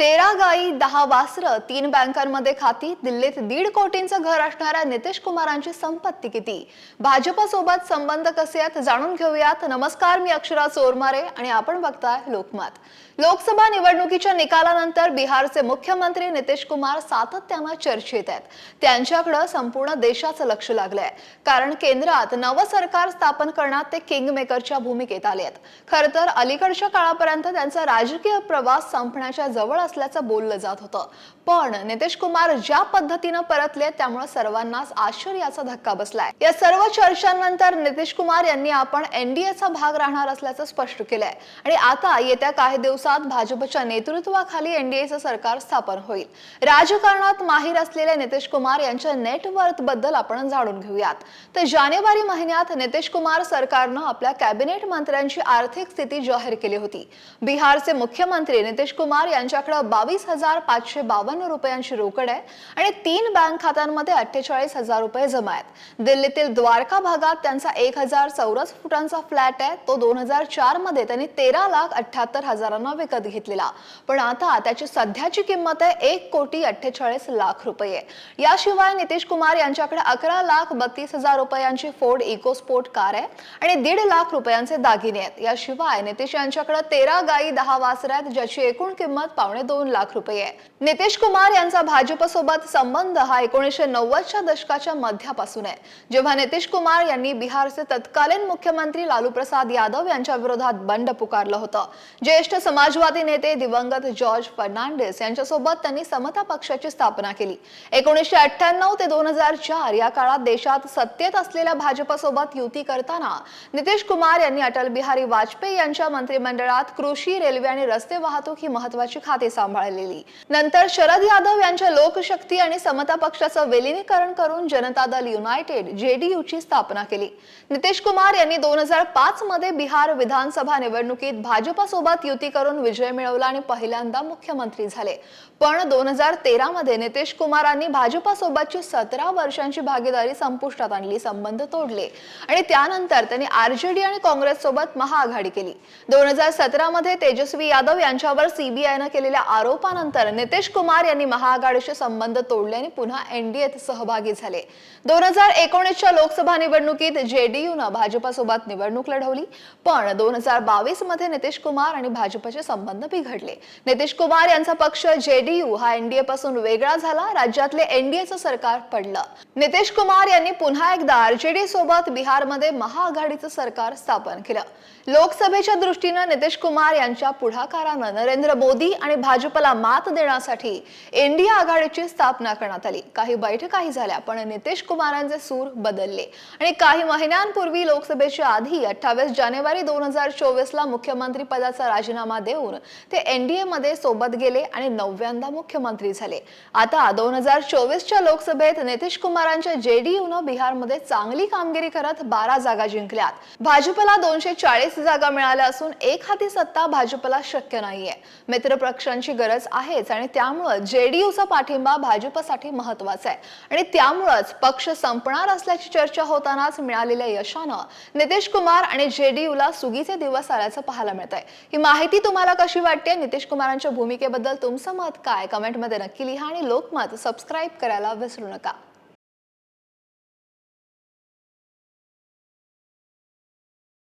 तेरा गायी दहा वासरं तीन बँकांमध्ये खाती दिल्लीत दीड कोटींचं घर असणाऱ्या नितीश कुमारांची संपत्ती किती? भाजपसोबत संबंध कसे आहेत जाणून घेऊयात. नमस्कार मी अक्षरा चोरमारे आणि आपण बघताय लोकमत. लोकसभा निवडणुकीच्या निकालानंतर बिहारचे मुख्यमंत्री नितीश कुमार सातत्यानं चर्चेत आहेत. त्यांच्याकडे संपूर्ण देशाचं लक्ष लागलंय. कारण केंद्रात नवं सरकार स्थापन करण्यात ते किंग मेकरच्या भूमिकेत आले आहेत खरं तर अलीकडच्या काळापर्यंत त्यांचा राजकीय प्रवास संपण्याच्या जवळ असल्याचं बोललं जात होतं. पण नितीश कुमार ज्या पद्धतीनं परतले त्यामुळे सर्वांनाच आश्चर्याचा धक्का बसलाय. या सर्व चर्चांनंतर नितीश कुमार यांनी आपण एनडीएचा भाग राहणार असल्याचं स्पष्ट केलंय. आणि आता येत्या काही दिवसात भाजपच्या नेतृत्वाखाली एनडीएचं सरकार स्थापन होईल. राजकारणात माहीर असलेल्या नितीश कुमार यांच्या नेटवर्थबद्दल आपण जाणून घेऊयात. तर जानेवारी महिन्यात नितीश कुमार सरकारनं आपल्या कॅबिनेट मंत्र्यांची आर्थिक स्थिती जाहीर केली होती. बिहारचे मुख्यमंत्री नितीश कुमार यांच्याकडे बावीस हजार पाचशे बावन्न रुपयांची रोकड आहे आणि तीन बँक खात्यांमध्ये अठ्ठेचाळीस हजार रुपये जमा आहेत. दिल्लीतील द्वारका भागात त्यांचा एक हजार चौरस फुटांचा फ्लॅट आहे. तो दोन हजार चारमध्ये त्यांनी तेरा लाख अठ्याहत्तर हजारांना विकत घेतलेला. पण आता त्याची सध्याची किंमत आहे एक कोटी अठ्ठेचाळीस लाख रुपये. याशिवाय नितीश कुमार यांच्याकडे अकरा लाख बत्तीस हजार रुपयांची फोर्ड इकोस्पोर्ट कार आहे आणि दीड लाख रुपयांचे दागिने आहेत. याशिवाय नितीश यांच्याकडे तेरा गायी दहा वासर आहेत ज्याची एकूण किंमत पावणे दोन लाख रुपये. नितीश कुमार यांचा भाजपसोबत संबंध हा एकोणीसशे नव्वदच्या दशकाच्या मध्यापासून आहे. जेव्हा नितीश कुमार यांनी बिहारचे तत्कालीन मुख्यमंत्री लालू प्रसाद यादव यांच्या विरोधात बंड पुकारलं होतं. ज्येष्ठ समाजवादी नेते दिवंगत जॉर्ज फर्नांडिस यांच्यासोबत त्यांनी समता पक्षाची स्थापना केली. एकोणीसशे अठ्ठ्याण्णव ते दोन हजार चार या काळात देशात सत्तेत असलेल्या भाजपसोबत युती करताना नितीश कुमार यांनी अटल बिहारी वाजपेयी यांच्या मंत्रिमंडळात कृषी रेल्वे आणि रस्ते वाहतूक ही महत्वाची खाते सांभाळलेली. नंतर शरद यादव यांच्या लोकशक्ती आणि समता पक्षाचं विलिनीकरण करून जनता दल युनायटेड जेडीयूची स्थापना केली. नितीश कुमार यांनी दोन हजार पाच मध्ये बिहार विधानसभा निवडणुकीत भाजपसोबत युती करून विजय मिळवला आणि पहिल्यांदा मुख्यमंत्री झाले. पण दोन हजार तेरा मध्ये नितीश कुमारांनी भाजपसोबतची सतरा वर्षांची भागीदारी संपुष्टात आणली संबंध तोडले. आणि त्यानंतर त्यांनी आरजेडी आणि काँग्रेस सोबत महाआघाडी केली. दोन हजार सतरा मध्ये तेजस्वी यादव यांच्यावर सीबीआयनं केलेल्या आरोपानंतर नितीश कुमार यांनी महाआघाडीशी संबंध तोडले आणि पुन्हा एनडीएत सहभागी झाले. दोन हजार एकोणीसच्या लोकसभा निवडणुकीत जेडीयूनं भाजपासोबत निवडणूक लढवली पण दोन हजार बावीसमध्ये नितीश कुमार आणि भाजपचे संबंध बिघडले. नितीश कुमार यांचा पक्ष जेडीयू हा एनडीए पासून वेगळा झाला राज्यातले एनडीएचं सरकार पडलं. नितीश कुमार यांनी पुन्हा एकदा आरजेडी सोबत बिहारमध्ये महाआघाडीचं सरकार स्थापन केलं. लोकसभेच्या दृष्टीनं नितीश कुमार यांच्या पुढाकारानं नरेंद्र मोदी आणि भाजपला मात देण्यासाठी इंडिया आघाडीची स्थापना करण्यात आली. काही बैठकाही झाल्या पण नितीश कुमारांचे सूर बदलले. आणि काही महिन्यांपूर्वी लोकसभेच्या आधी अठ्ठावीस जानेवारी दोन हजार चोवीस ला मुख्यमंत्री पदाचा राजीनामा देऊन ते एनडीए मध्ये सोबत गेले आणि नवव्यांदा मुख्यमंत्री झाले. आता दोन हजार चोवीसच्या लोकसभेत नितीश कुमारांच्या जेडीयूनं बिहारमध्ये चांगली कामगिरी करत बारा जागा जिंकल्यात. भाजपला दोनशे चाळीस जागा मिळाल्या असून एक हाती सत्ता भाजपला शक्य नाहीये. मित्र पक्षांची गरज आहेच आणि त्यामुळं जेडीयूचा पाठिंबा भाजपसाठी महत्त्वाचा आहे. आणि त्यामुळंच पक्ष संपणार असल्याची चर्चा होतानाच मिळालेल्या यशानं नितीश कुमार आणि जेडीयूला सुगीचे दिवस आल्याचं पाहायला मिळत आहे ही माहिती तुम्हाला कशी वाटते? नितीश कुमारांच्या भूमिकेबद्दल तुमचं मत काय? कमेंटमध्ये नक्की लिहा आणि लोकमत सबस्क्राईब करायला विसरू नका.